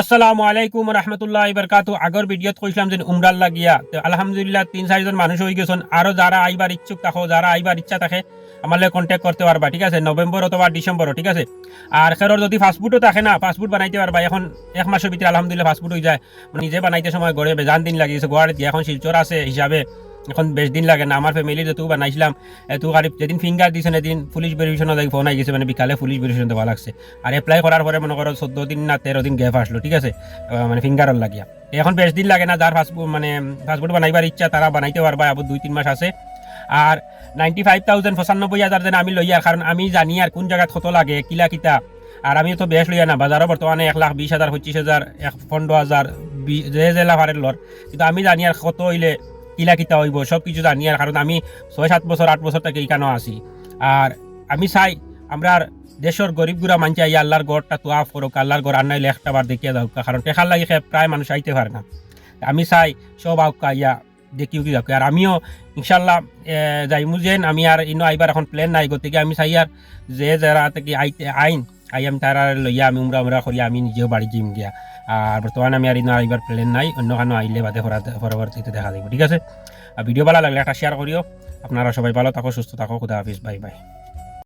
আসসালামু আলাইকুম রহমতুল্লাহ বরকাতু আগর ভিডিওত কইছিলাম যে উমরাল লাগিয়া। তো আলহামদুলিল্লাহ তিন চারজন মানুষ হয়ে গেছেন। আরও যারা আইবার ইচ্ছুক থাকো যারা আইবার ইচ্ছা থাকে লাগে কন্ট্যাক্ট করতে পারবা, ঠিক আছে? নভেম্বর অথবা ডিসেম্বর ঠিক আছে? আর খেরর যদি ফাস্টফুডও থাকে না ফাস্টফুড বানাইতে পারবা। এখন, এক মাসের ভিতরে আলহামদুলিল্লাহ ফাস্টফুড হয়ে যায়। মানে নিজে বানাইতে সময় গড়ে, বেজান দিন লাগিয়েছে গুয়াহাটি এখন শিলচর আছে হিসাবে এখন বেশ দিন লাগে না আমার ফ্যামিলির যেটুকু বানাইছিলাম এটু গাড়ি যেদিন ফিঙ্গার দিছে এদিন পুলিশ ভেরিফিকেশন লাগে ফোন আই গেছে মানে বিকালে পুলিশ ভেরিফিকেশন দেওয়া লাগছে। আর এপ্লাই করার পরে মনে করো চোদ্দ দিন না তেরো দিন গ্যাপ আসলো ঠিক আছে? মানে ফিঙ্গারর লাগিয়া। এখন বেশ দিন লাগে না যার ফাস্টফুড মানে ফাস্টফুড বানাইবার ইচ্ছা তারা বানাইতে পারবা আবার দুই, তিন মাস আছে। আর নাইনটি ফাইভ থাউজেন্ড পঁচানব্বই হাজার যেন আমি লইয়া কারণ আমি জানি আর কোন জায়গাত কত লাগে, কিলা কিতা। আর আমি তো বেশ লইয়া না বাজারও বর্তমানে এক লাখ বিশ হাজার পঁচিশ হাজার এক পনেরো হাজার বি- যে যে লাভারের লর কিন্তু আমি জানি আর কত হইলে কিলা হইব সব কিছু জানি আর কারণ আমি ছয়, সাত বছর, আট বছর থেকে এখানেও আছি। আর আমি চাই আমরা দেশের গরিব গুড়া মানছে আই আল্লাহর গড়টা তো আফ করুক আল্লাহর গড় আর নাইলে একটা বার দেখিয়ে দাও কারণ টেকার লাগে প্রায় মানুষ আইতে পারে না। আমি চাই সব আউকা ইয়া দেখিও কি আর আমিও ইনশাল্লাহ যাইমু যেন, আমি আর ইনো আইবার এখন প্ল্যান নাই, গতিকে আমি চাই আর যে যারা থেকে আইতে, আইন আই আমি তারা লইয়া আমি উমরা উমরা করিয়া আমি নিজেও বাড়ি যাইম গিয়া আর বর্তমানে আমি আর ইনো আইবার প্ল্যান নাই অন্য কানো আইলে বাদে পরা- পরবর্তীতে দেখা যাবে ঠিক আছে আর ভিডিও ভালো লাগলে একটা শেয়ার করিও আপনারা সবাই ভালো থাকো সুস্থ থাকো খুদা হাফিজ বাই বাই